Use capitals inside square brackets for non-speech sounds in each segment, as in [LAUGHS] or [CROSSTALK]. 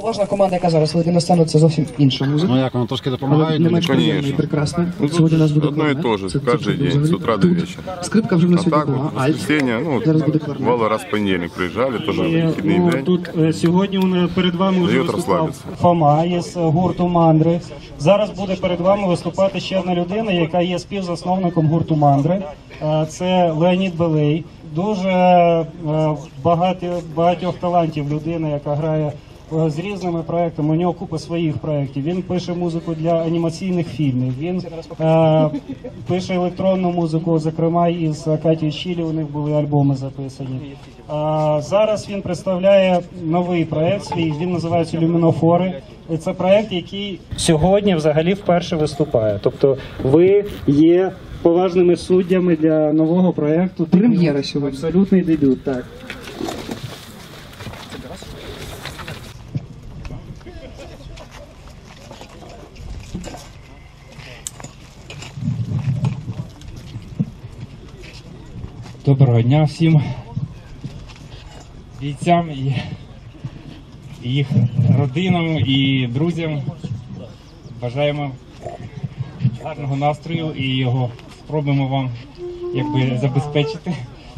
Поважна команда, яка зараз вийде на сцену, це зовсім інша музика. Ну як воно трошки Але допомагає? не менш конечно. приємна і прекрасна. Ну, тут Сьогодні у нас буде одно и кларнет. то же, Це- це каждый чудово день, взагалі. с утра до Тут вечера. Скрипка вже на А сьогодні так була. вот, Альт. воскресенье, ну, Зараз буде кларнет. бывало раз в понедельник приезжали, тоже І, выходный ну, день. тут е, сьогодні вони перед вами вже Дають виступав розслабитися. Фома із е, гурту Мандри. Зараз буде перед вами виступати ще одна людина, яка є співзасновником гурту Мандри. Е, Це Леонід Белей. Дуже е, багато, багатьох талантів людина, яка грає е, з різними проектами. У нього купа своїх проєктів. Він пише музику для анімаційних фільмів. Він е, пише електронну музику, зокрема із Катією Чілі. У них були альбоми записані. А зараз він представляє новий проект свій. Він називається Люмінофори. І Це проект, який сьогодні взагалі вперше виступає. Тобто, ви є поважними суддями для нового проекту. Прем'єра сьогодні. Абсолютний дебют, так. Доброго дня всім бійцям і їх родинам і друзям. Бажаємо гарного настрою і його спробуємо вам якби забезпечити.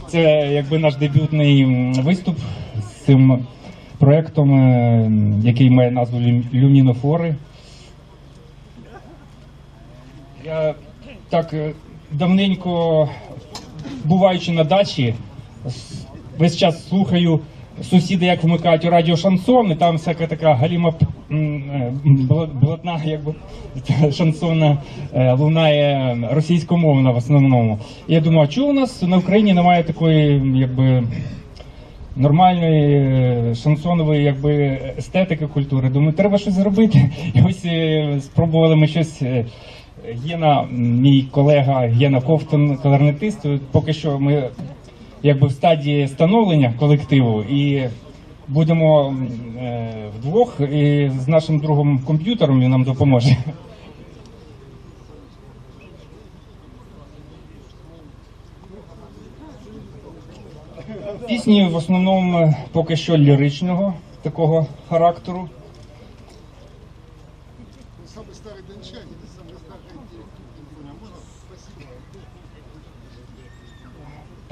Це якби наш дебютний виступ з цим проектом, е, який має назву «Лю- Люмінофори. Я так е, давненько буваючи на дачі, весь час слухаю сусіди, як вмикають у радіо шансон, і там всяка така галіма е, бл- блатна, якби [LAUGHS] шансонна е, лунає російськомовна в основному. І я думаю, а чого у нас на Україні немає такої, якби. Нормальної е, шансонової якби естетики культури. Думаю, треба щось зробити. [LAUGHS] І ось спробували ми щось. Гена, мій колега Гена Ковтон, кларнетист. Поки що ми якби в стадії становлення колективу і будемо е, вдвох і з нашим другом комп'ютером він нам допоможе. Пісні в основному поки що ліричного такого характеру.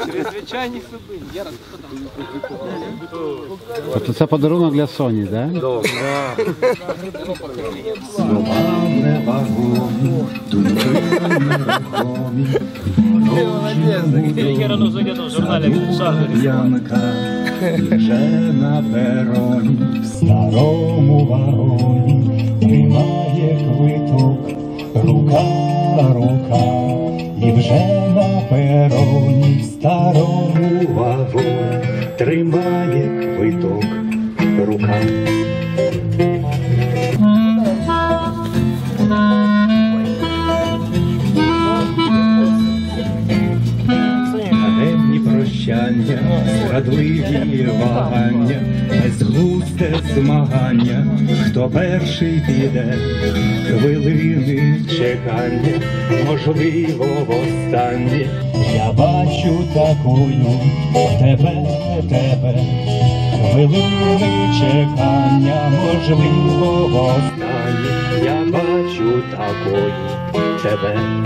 Включу гітару. Тобто це подарунок для Соні, так? Да? Янка вже на пероні, в старому вагоні тримає квиток, рука, рука, і вже на пероні, в старому вагоні тримає квиток, рука. Зрадливі вагання, безглузде змагання, хто перший піде, хвилини чекання, можливо, востаннє. Я бачу такую тебе, тебе, хвилини чекання, можливо, востаннє. Я бачу такою тебе.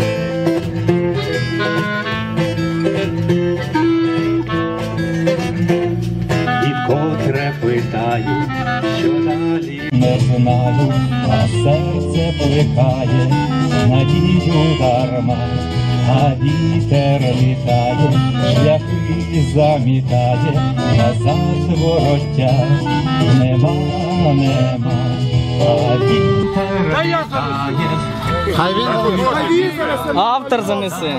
Знаю, що далі. Не знаю, а серце плекає надію дарма, а вітер літає, шляхи замітає, назад вороття нема, нема, а вітер літає. Автор занесе.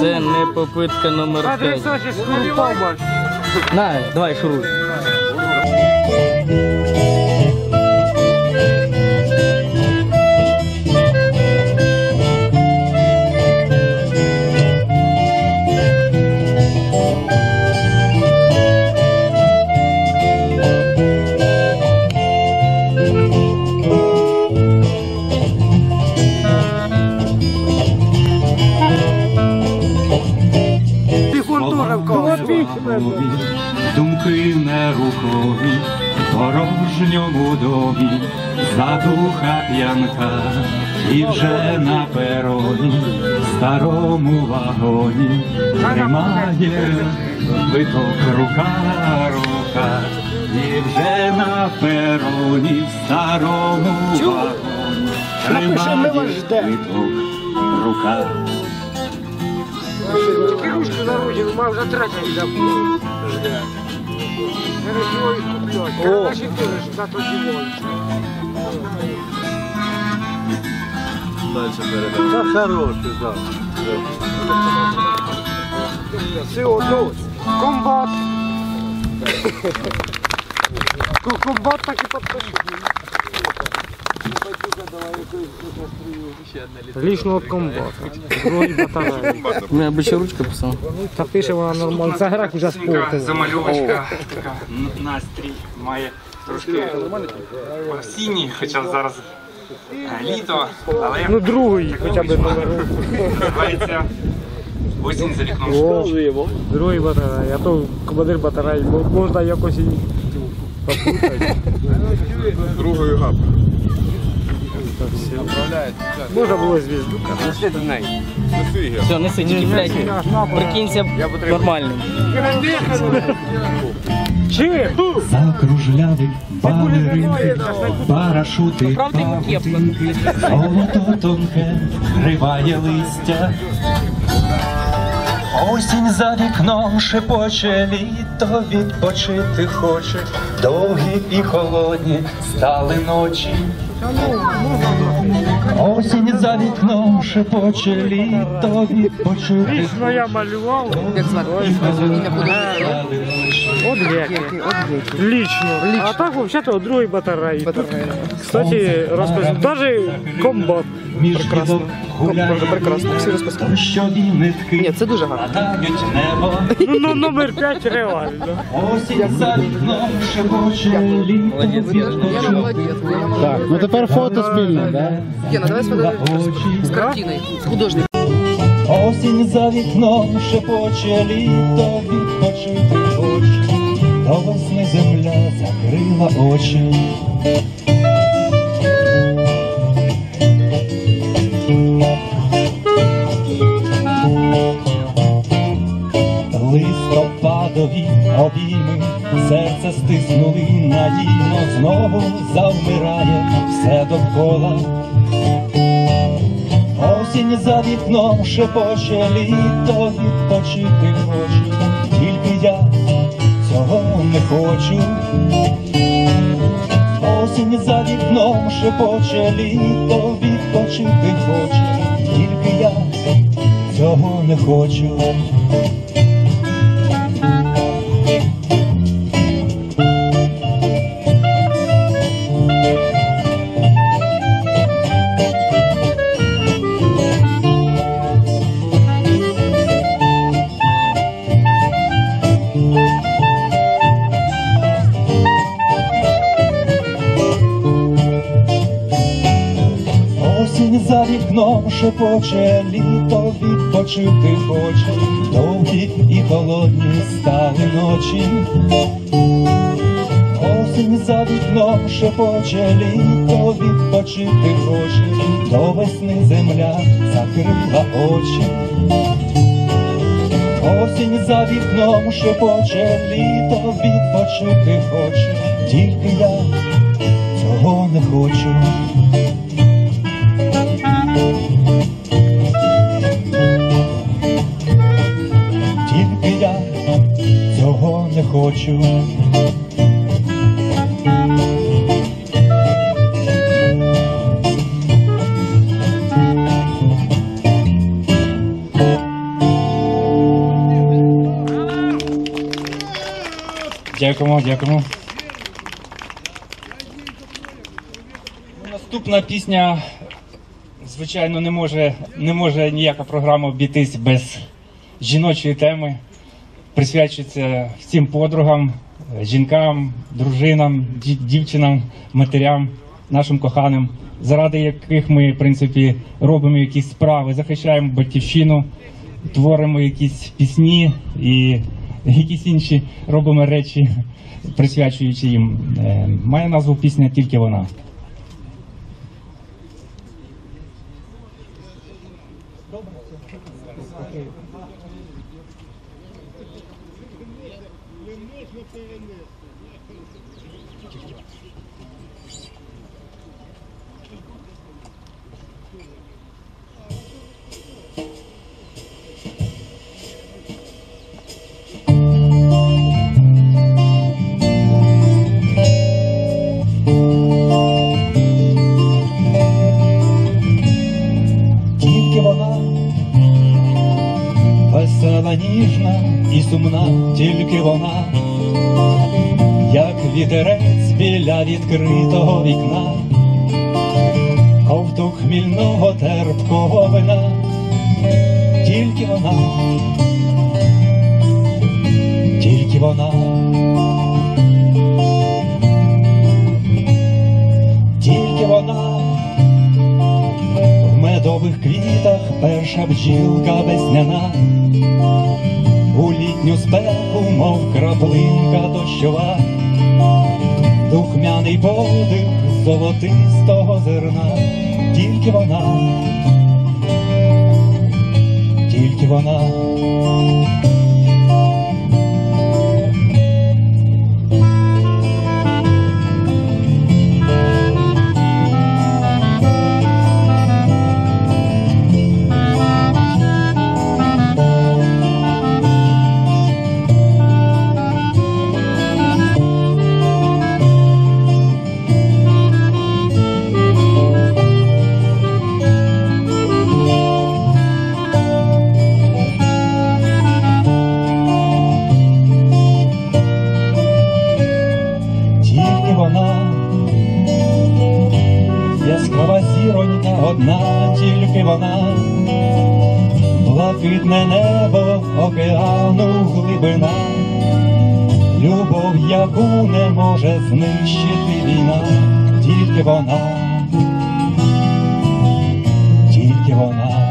Це не попитка номер 5. На, давай шуруй. В порожньому домі, задуха п'янка, і вже на пероні, старому вагоні, тримає биток рука, рука, і вже на пероні, в старому вагоні, тримає биток рука. Кирушку народив, мав за третій забув. Зараз його і куплять. Когда чотири ж за то дівоїться. Це хороший, так. Все одно. Комбат. Ко- Комбат так і підпишу. Лично от комбата. Другий батареї. Ще ручка писала. Та пише вона нормально. Це грак вже спортила. Замальовочка така настрій має трошки осінній, хоча зараз е, літо, але Ну другий хоча б номер. називається осінь за вікном. Другий батареї, а то командир батареї, бо можна якось і попутати. Другою гап. Можна було звізду. Все, неси, тільки, блядь, прикинься нормальним. Чи? Закружляли балеринки, парашути, павутинки, золото тонке, криває листя. Осінь за вікном шепоче, літо відпочити хоче, довгі і холодні стали ночі. Осінь за вікном шепоче, літо відпочити Лично я малював. Як звати? Ім'я подобається? От веки. Лично. А так взагалі от другий батареї. Батарея. Кстати, розповім. Даже комбат. Прекрасно. Може, прекрасно. Всі нитки Ні, це дуже гарно. Ну, ну номер 5 реально. Так, ну тепер фото спільне, да? Яна, давай сфотографуємо з картиною, з художником. Осінь за вікном шепоче, літо відпочити хоче. До весни земля закрила очі. Листопадові обійми, серце стиснули надійно, знову завмирає все довкола. Осінь за вікном шепоче, літо відпочити хоче, тільки я цього не хочу. Осінь за вікном шепоче, літо відпочити хоче, тільки я цього не хочу. Шепоче, літо відпочити хоче, довгі і холодні стали ночі. Осінь за вікном шепоче, літо відпочити хоче, до весни земля закрила очі. Осінь за вікном шепоче, літо відпочити хоче, тільки я цього не хочу. Хочу. Дякуємо, дякуємо. Наступна пісня, звичайно, не може, не може ніяка програма обійтись без жіночої теми. Присвячується всім подругам, жінкам, дружинам, дівчинам, матерям, нашим коханим, заради яких ми, в принципі, робимо якісь справи, захищаємо батьківщину, творимо якісь пісні і якісь інші робимо речі, присвячуючи їм. Е, Має назву пісня тільки вона. Ніжна і сумна, тільки вона, як вітерець біля відкритого вікна, ковток хмільного терпкого вина, тільки вона, тільки вона. Тільки вона. В медових квітах перша бджілка весняна, у літню спеку, мов краплинка дощова, духмяний подих золотистого зерна, тільки вона, тільки вона. Знищити війна, тільки вона, тільки вона.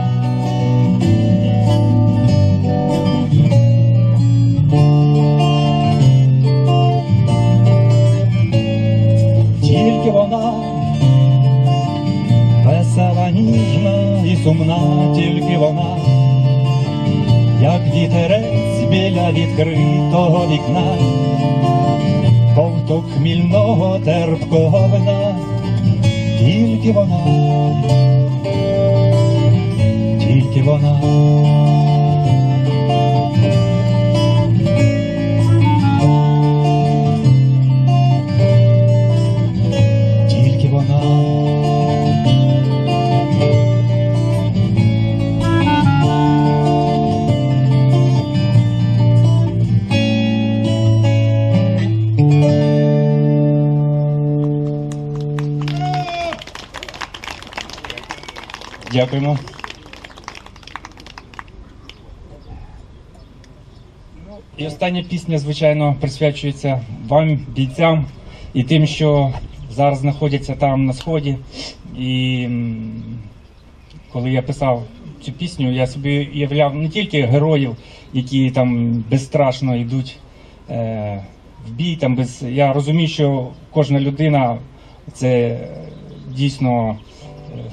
тільки вона, весела, ніжна і сумна, тільки вона, як вітерець біля відкритого вікна, хмільного терпкого вина, тільки вона, тільки вона. Дякуємо. І остання пісня, звичайно, присвячується вам, бійцям, і тим, що зараз знаходяться там на сході. І коли я писав цю пісню, я собі уявляв не тільки героїв, які там безстрашно йдуть е, в бій. Там без я розумію, що кожна людина це е, дійсно. е,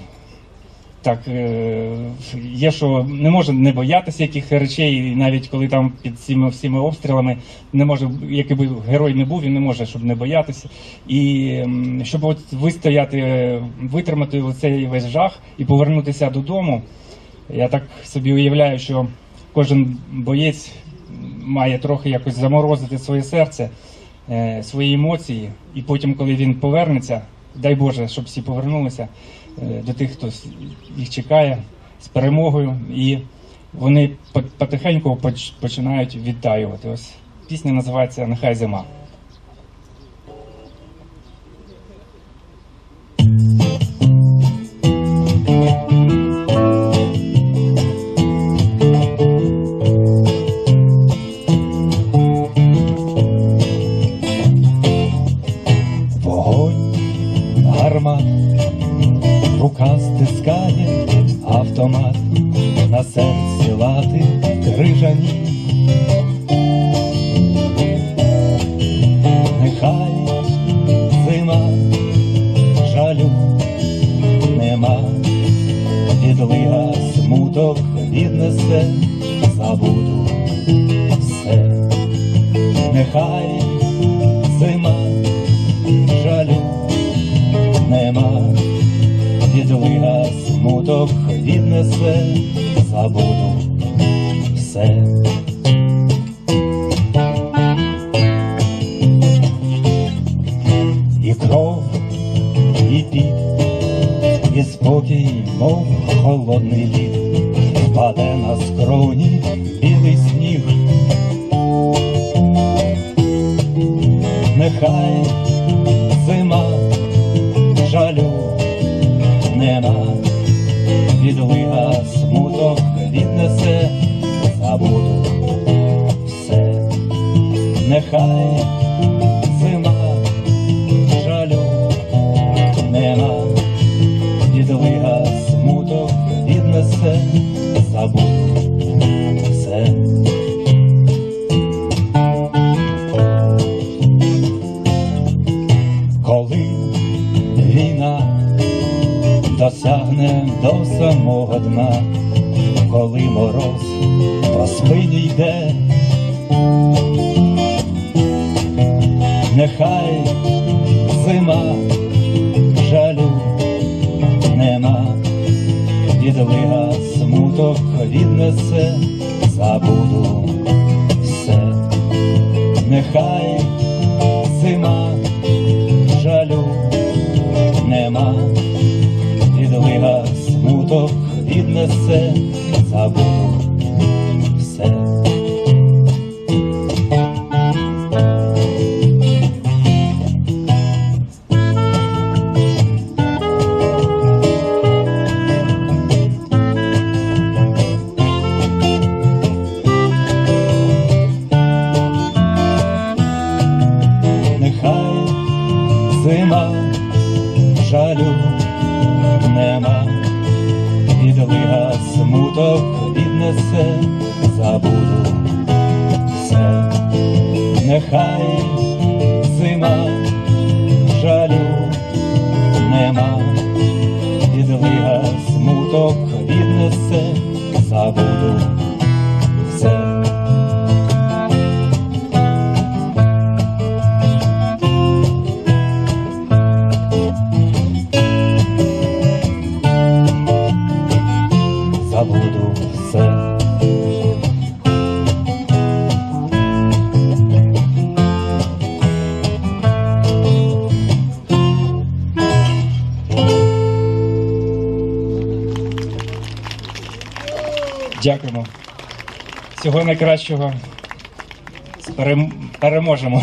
так е, є, що не може не боятися яких речей, і навіть коли там під цими всіми обстрілами не може, який би герой не був, він не може, щоб не боятися. І щоб от вистояти, е, витримати цей весь жах і повернутися додому. Я так собі уявляю, що кожен боєць має трохи якось заморозити своє серце, е, свої емоції, і потім, коли він повернеться, дай Боже, щоб всі повернулися е, до тих, хто їх чекає з перемогою, і вони по- потихеньку поч- починають відтаювати. Ось пісня називається Нехай зима. Крижані. Нехай і піт, і спокій, мов холодний лід, впаде на скроні білий сніг. Нехай зима, жалю нема, відлига смуток віднесе, забуду все, нехай до самого дна, коли мороз по спині йде, нехай зима жалю нема, відлига смуток віднесе, забуду все, нехай зима жалю нема, віднесе, забуду забуду. Все, нехай зима жалю нема, підвига смуток віднесе, забуду Дякуємо. Всього найкращого. Переможемо.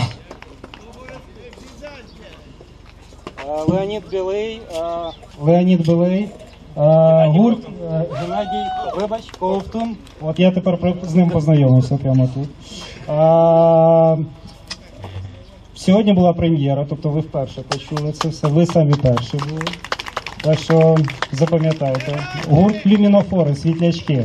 Е, Леонід Білий, е, Леонід Білий, е, гурт Геннадій, вибач, Ковтун. От я тепер з ним познайомився прямо тут. Сьогодні була прем'єра, тобто ви вперше почули це все, ви самі перші були. Так що запам'ятайте. Гурт Люмінофори, світлячки.